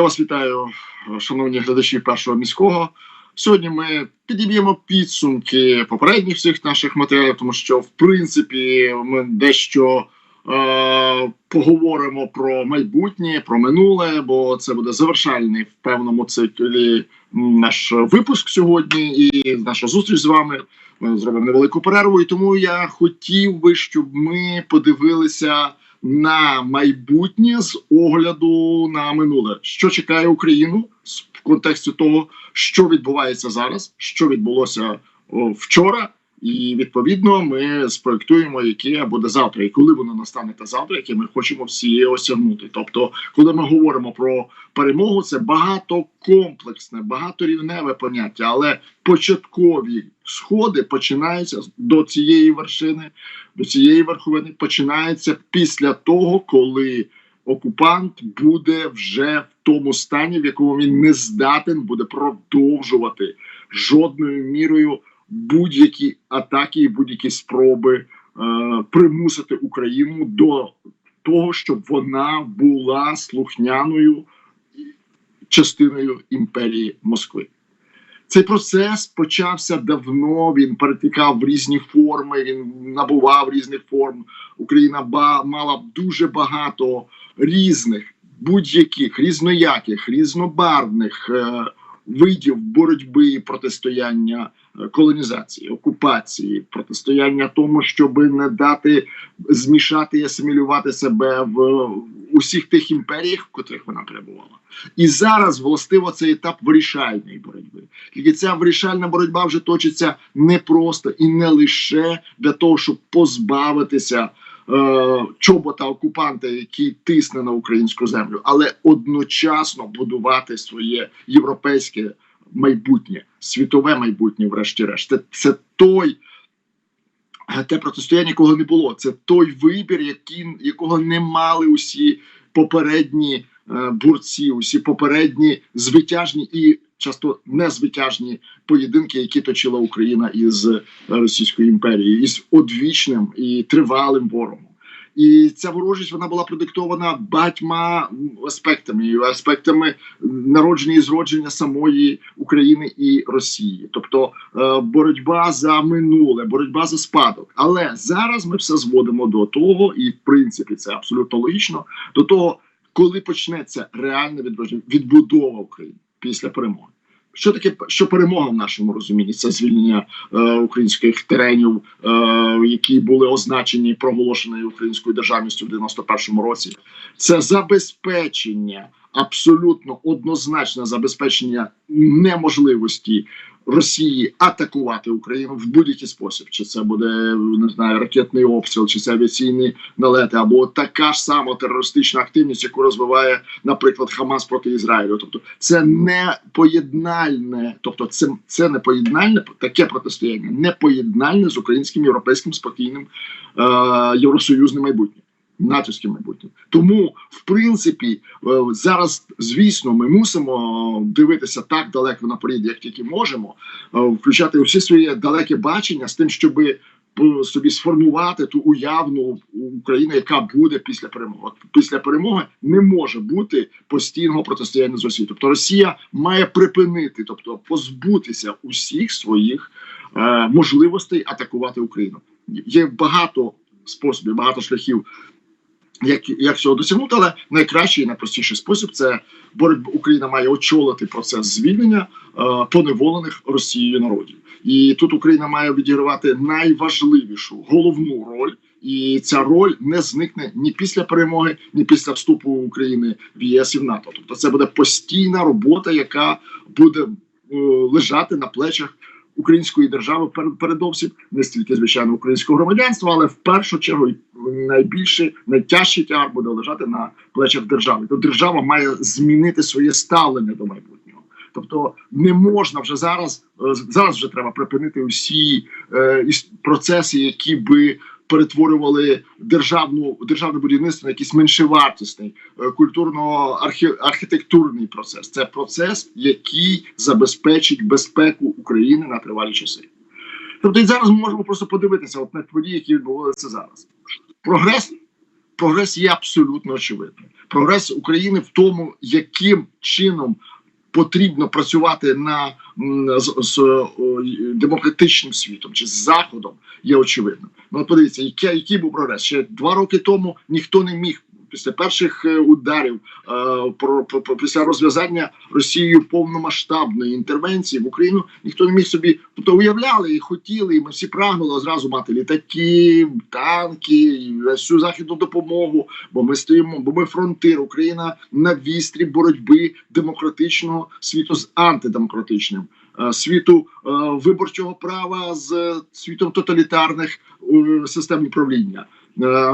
Я вас вітаю, шановні глядачі першого міського. Сьогодні ми підіб'ємо підсумки попередніх всіх наших матеріалів, тому що в принципі ми дещо е, поговоримо про майбутнє, про минуле, бо це буде завершальний в певному циклі наш випуск сьогодні і наша зустріч з вами. Ми зробимо невелику перерву, і тому я хотів би, щоб ми подивилися на майбутнє з огляду на минуле, що чекає Україну в контексті того, що відбувається зараз, що відбулося вчора, і відповідно ми спроектуємо, яке буде завтра, і коли воно настане та завтра, яке ми хочемо всі осягнути. Тобто, коли ми говоримо про перемогу, це багатокомплексне, багаторівневе поняття, але початкові сходи починаються до цієї вершини, до цієї верховини починається після того, коли окупант буде вже в тому стані, в якому він не здатен буде продовжувати жодною мірою будь-які атаки і будь-які спроби е, примусити Україну до того, щоб вона була слухняною частиною імперії Москви. Цей процес почався давно. Він перетікав в різні форми. Він набував різних форм. Україна ба мала дуже багато різних, будь-яких різнояких, різнобарвних е, видів боротьби протистояння е, колонізації, окупації, протистояння тому, щоб не дати змішати і асимілювати себе в усіх тих імперіях, в котрих вона перебувала. І зараз властиво цей етап вирішальної боротьби. Тільки ця вирішальна боротьба вже точиться не просто і не лише для того, щоб позбавитися чобота окупанта, який тисне на українську землю, але одночасно будувати своє європейське майбутнє, світове майбутнє, врешті-решт. Це, це той. е, Те протистояння, якого не було, це той вибір, який, якого не мали усі попередні е, борці, усі попередні звитяжні і часто незвитяжні поєдинки, які точила Україна із е, Російською імперією, із одвічним і тривалим ворогом. І ця ворожість вона була продиктована багатьма аспектами, аспектами народження і зродження самої України і Росії, тобто е, боротьба за минуле, боротьба за спадок. Але зараз ми все зводимо до того, і в принципі це абсолютно логічно, до того, коли почнеться реальне відродження, відбудова України після перемоги. Що таке що перемога в нашому розумінні? Це звільнення е, українських теренів, е, які були означені проголошеною українською державністю в 91-му році. Це забезпечення, абсолютно однозначне забезпечення неможливості Росії атакувати Україну в будь-який спосіб. Чи це буде не знаю ракетний обстріл, чи це авіаційні налети, або така ж сама терористична активність, яку розвиває, наприклад, Хамас проти Ізраїлю. Тобто, це не поєднальне, тобто, це, це не поєднальне таке протистояння, не поєднальне з українським європейським спокійним е, євросоюзним майбутнім. Натівським майбутнім. Тому, в принципі, е, зараз, звісно, ми мусимо дивитися так далеко наперед, як тільки можемо, е, включати усі свої далеке бачення з тим, щоб собі сформувати ту уявну Україну, яка буде після перемоги. Після перемоги не може бути постійного протистояння з Росією. Тобто Росія має припинити, тобто позбутися усіх своїх е, можливостей атакувати Україну. Є багато способів, багато шляхів як, як цього досягнути, але найкращий і найпростіший спосіб це боротьба Україна має очолити процес звільнення е, поневолених Росією народів, і тут Україна має відігравати найважливішу головну роль. І ця роль не зникне ні після перемоги, ні після вступу України в ЄС і в НАТО. Тобто, це буде постійна робота, яка буде е, лежати на плечах української держави перед передовсім не стільки звичайно українського громадянства, але в першу чергу і найбільше найтяжчий тягар буде лежати на плечах держави. То держава має змінити своє ставлення до майбутнього. Тобто не можна вже зараз е, зараз вже треба припинити усі е, процеси, які би перетворювали державну державне будівництво на якийсь меншовартісний е, культурно-архітектурний процес. Це процес, який забезпечить безпеку України на тривалі часи. Тобто, і зараз ми можемо просто подивитися от на події, які відбувалися зараз. Прогрес прогрес є абсолютно очевидним. Прогрес України в тому, яким чином потрібно працювати на з, з о, демократичним світом чи з заходом, є очевидним. Ну подивіться, який, який був прогрес ще два роки тому. Ніхто не міг. Після перших е, ударів е, про, про, про після розв'язання Росією повномасштабної інтервенції в Україну ніхто не міг собі тобто уявляли і хотіли, і ми всі прагнули одразу мати літаки, танки, всю західну допомогу. Бо ми стоїмо, бо ми фронтир. Україна на вістрі боротьби демократичного світу з антидемократичним. е, Світу виборчого права з світом тоталітарних систем управління,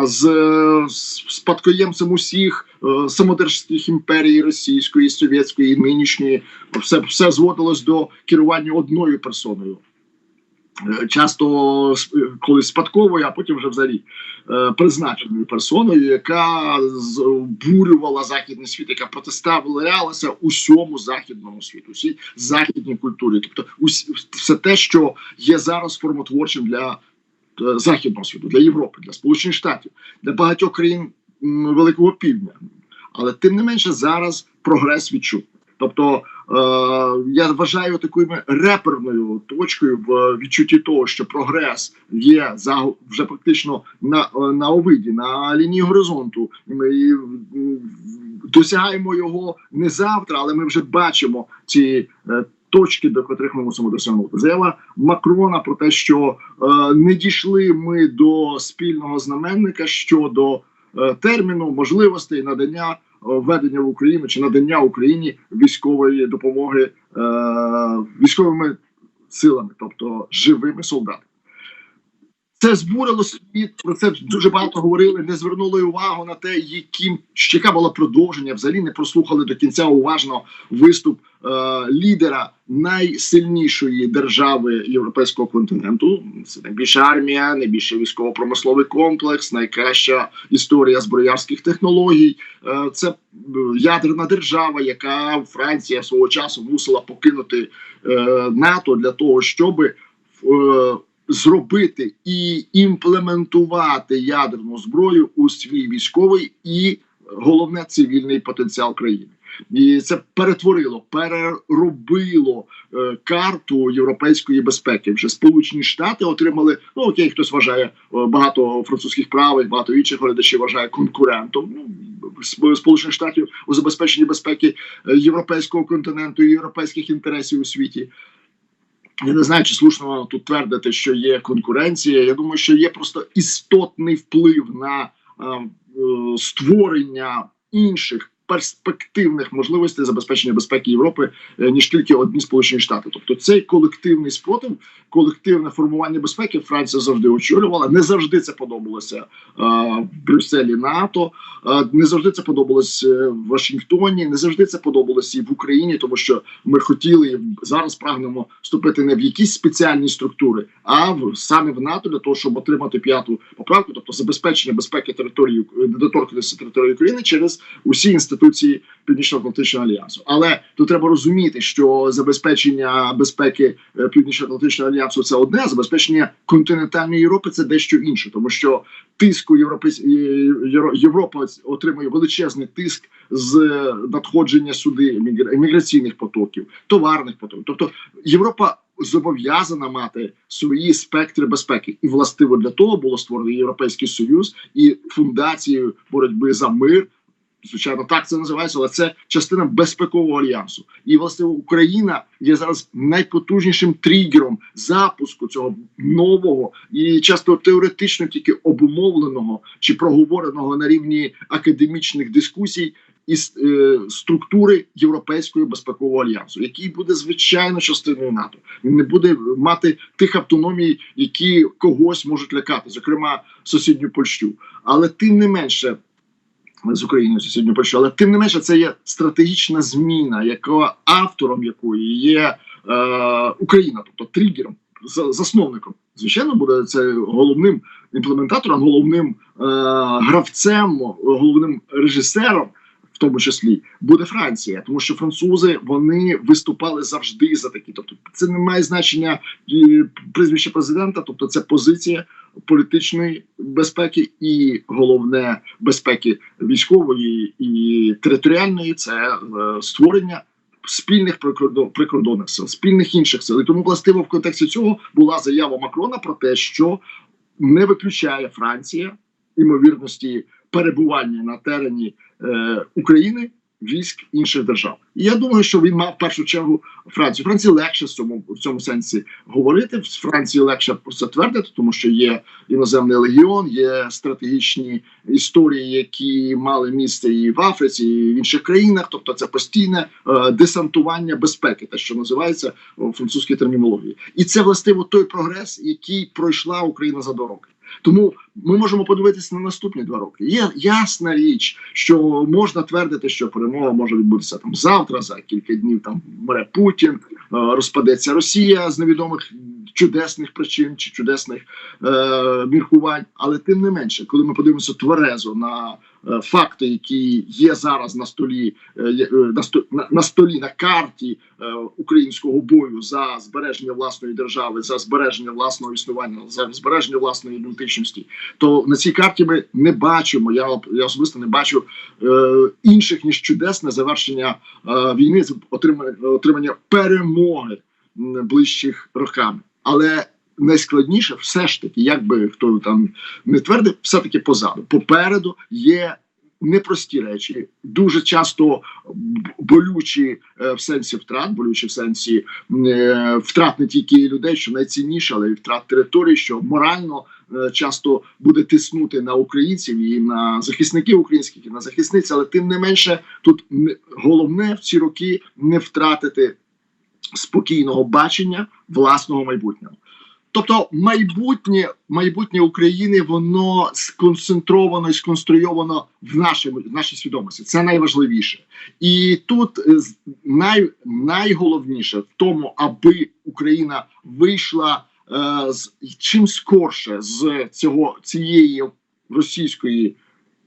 з е, спадкоємцем усіх е, самодержських імперій російської, совєтської нинішньої, все, все зводилось до керування одною персоною. Е, Часто колись спадковою, а потім вже взагалі призначеною персоною, яка збурювала західний світ, яка протиставлялася усьому західному світу, усій західній культурі. Тобто, все те, що є зараз формотворчим для західного світу, для Європи, для Сполучених Штатів, для багатьох країн Великого Півдня. Але тим не менше зараз прогрес відчутний. Тобто е, я вважаю такою реперною точкою в відчутті того, що прогрес є за вже практично на, е, на овиді, на лінії горизонту. Ми досягаємо його не завтра, але ми вже бачимо ці е, точки, до котрих ми мусимо досягнути. Заява Макрона про те, що е, не дійшли ми до спільного знаменника щодо е, терміну можливостей надання е, введення в Україну чи надання Україні військової допомоги е, військовими силами, тобто живими солдатами. Це збурило світ. Про це дуже багато говорили. Не звернули увагу на те, яким яка була продовження. Взагалі не прослухали до кінця уважно виступ е, лідера найсильнішої держави європейського континенту. Це найбільша армія, найбільший військово-промисловий комплекс, найкраща історія зброярських технологій. Е, це е, ядерна держава, яка Франція свого часу мусила покинути е, НАТО для того, щоби е, зробити і імплементувати ядерну зброю у свій військовий і головне цивільний потенціал країни. І це перетворило, переробило е, карту європейської безпеки. Вже Сполучені Штати отримали. Ну окей, хтось вважає е, багато французьких правил, багато інших глядачів вважає конкурентом. Ну Сполучених Штатів у забезпеченні безпеки е, європейського континенту і європейських інтересів у світі. Я не знаю, чи слушно тут твердити, що є конкуренція. Я думаю, що є просто істотний вплив на е, е, створення інших перспективних можливостей забезпечення безпеки Європи, е, ніж тільки одні Сполучені Штати. Тобто цей колективний спротив, колективне формування безпеки Франція завжди очолювала. Не завжди це подобалося е, Брюсселі НАТО, е, не завжди це подобалось е, в Вашингтоні, не завжди це подобалось і в Україні, тому що ми хотіли зараз прагнемо вступити не в якісь спеціальні структури, а в саме в НАТО для того, щоб отримати п'яту поправку, тобто забезпечення безпеки території недоторканості території України через усі інституції Північно-Атлантичного альянсу. Але тут треба розуміти, що забезпечення безпеки е, Північно-Атлантичного альянсу це одне, а забезпечення континентальної Європи це дещо інше, тому що тиску Європейсь... Європа отримує величезний тиск з надходження сюди мігра- міграційних потоків, товарних потоків. Тобто Європа зобов'язана мати свої спектри безпеки, і властиво для того було створено Європейський Союз і фундацією боротьби за мир. Звичайно, так це називається, але це частина безпекового альянсу. І власне Україна є зараз найпотужнішим тригером запуску цього нового і часто теоретично тільки обумовленого чи проговореного на рівні академічних дискусій із е, структури Європейського безпекового альянсу, який буде звичайно частиною НАТО. Він не буде мати тих автономій, які когось можуть лякати, зокрема сусідню Польщу. Але тим не менше. З Україною сусідню Польщу, але тим не менше це є стратегічна зміна, яка автором якої є е, Україна, тобто тригером, засновником. Звичайно, буде це головним імплементатором, головним е, гравцем, головним режисером, в тому числі буде Франція, тому що французи вони виступали завжди за такі. Тобто, це не має значення прізвище президента, тобто це позиція політичної безпеки, і головне безпеки військової і територіальної це е, створення спільних прикордон- прикордонних сил, спільних інших сил. І тому властиво в контексті цього була заява Макрона про те, що не виключає Франція імовірності перебування на терені е, України військ інших держав. І я думаю, що він мав в першу чергу Францію. Франції легше в цьому в цьому сенсі говорити. В Франції легше про це твердити, тому що є іноземний легіон, є стратегічні історії, які мали місце і в Африці, і в інших країнах. Тобто, це постійне е, десантування безпеки, те, що називається у французькій термінології, і це властиво той прогрес, який пройшла Україна за два роки. Тому ми можемо подивитися на наступні два роки. Є ясна річ, що можна твердити, що перемога може відбутися там завтра, за кілька днів там бере Путін, е, розпадеться Росія з невідомих чудесних причин чи чудесних е, міркувань. Але тим не менше, коли ми подивимося тверезо на е, факти, які є зараз на столі, е, е, на, на, на столі на карті е, українського бою за збереження власної держави, за збереження власного існування, за збереження власної ідентичності, то на цій карті ми не бачимо. Я, я особисто не бачу е, інших ніж чудесне завершення е, війни з отримання, отримання перемоги ближчих роками. Але найскладніше, все ж таки, як би хто там не твердив, все таки позаду. Попереду є непрості речі, дуже часто болючі е, в сенсі втрат, болючі в сенсі е, втрат не тільки людей, що найцінніше, але й втрат території, що морально е, часто буде тиснути на українців і на захисників українських, і на захисниць. Але тим не менше, тут головне в ці роки не втратити спокійного бачення власного майбутнього. Тобто майбутнє, майбутнє України воно сконцентровано і сконструйовано в нашому в нашій свідомості. Це найважливіше. І тут е, най, найголовніше в тому, аби Україна вийшла е, з чим скорше з цього цієї російської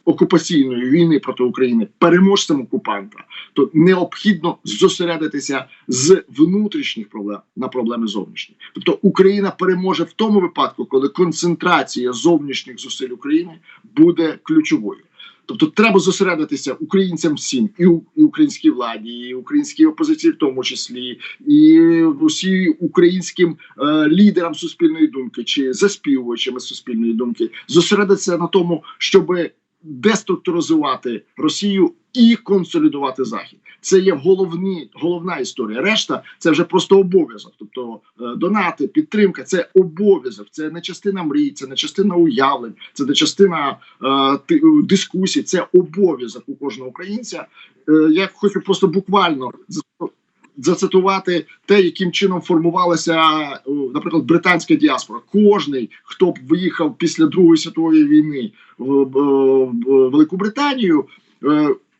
окупаційної війни проти України переможцем окупанта, то необхідно зосередитися з внутрішніх проблем на проблеми зовнішні. Тобто Україна переможе в тому випадку, коли концентрація зовнішніх зусиль України буде ключовою. Тобто треба зосередитися українцям всім, і, українській владі, і українській опозиції, в тому числі, і усі українським е, лідерам суспільної думки чи заспівувачами суспільної думки, зосередитися на тому, щоби деструктуризувати Росію і консолідувати Захід. Це є головні, головна історія. Решта це вже просто обов'язок. Тобто е, донати, підтримка це обов'язок. Це не частина мрій, це не частина уявлень, це не частина е, ти- дискусій. Це обов'язок у кожного українця. Е, я хочу просто буквально зацитувати те, яким чином формувалася, е, наприклад, британська діаспора. Кожний, хто б виїхав після Другої світової війни в, в- в Велику Британію.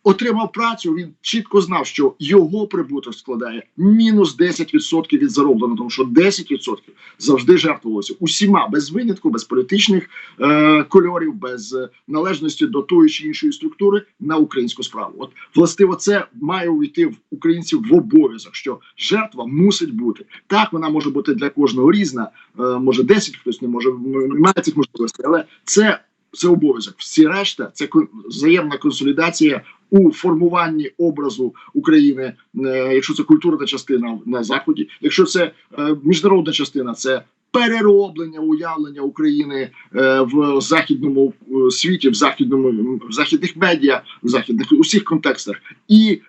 Отримав працю, він чітко знав, що його прибуток складає мінус 10% від заробленого, тому що 10% завжди жертвувалося усіма без винятку, без політичних е, кольорів, без е, належності до тої чи іншої структури на українську справу. От властиво це має увійти в українців в обов'язок, що жертва мусить бути так. Вона може бути для кожного різна. Е, може 10, хтось не може має цих можливостей, але це. Це обов'язок. Всі решта це взаємна консолідація у формуванні образу України, е, якщо це культурна частина на заході, якщо це е, міжнародна частина, це перероблення уявлення України е, в західному світі, в західному в західних медіа, в західних усіх контекстах, і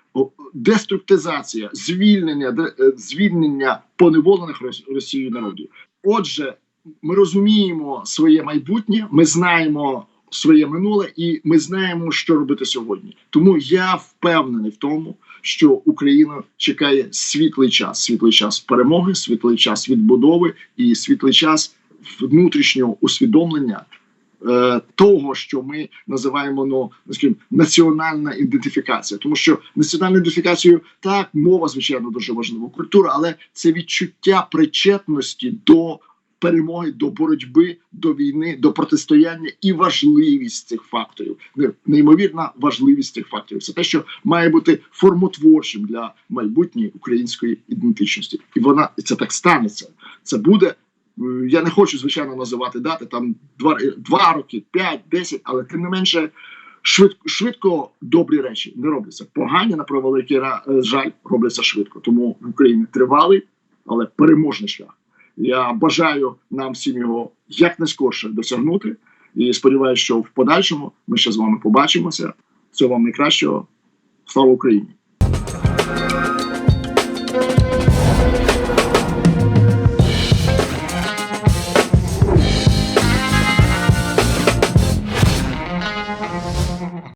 деструктизація, звільнення, звільнення поневолених Рос- Росією народів. Отже, ми розуміємо своє майбутнє, ми знаємо своє минуле, і ми знаємо, що робити сьогодні. Тому я впевнений в тому, що Україна чекає світлий час, світлий час перемоги, світлий час відбудови і світлий час внутрішнього усвідомлення. е, Того, що ми називаємо ну скажімо, національна ідентифікація, тому що національну ідентифікацію так мова, звичайно, дуже важлива, культура, але це відчуття причетності до перемоги, до боротьби, до війни, до протистояння і важливість цих факторів. Неймовірна важливість цих факторів. Це те, що має бути формотворчим для майбутньої української ідентичності, і вона і це так станеться. Це буде Е, Я не хочу, звичайно, називати дати там два, два роки, п'ять, десять, але тим не менше швидко, швидко добрі речі не робляться. Погані на превеликий жаль робляться швидко. Тому в Україні тривалий, але переможний шлях. Я бажаю нам всім його якнайскорше досягнути. І сподіваюся, що в подальшому ми ще з вами побачимося. Всього вам найкращого. Слава Україні!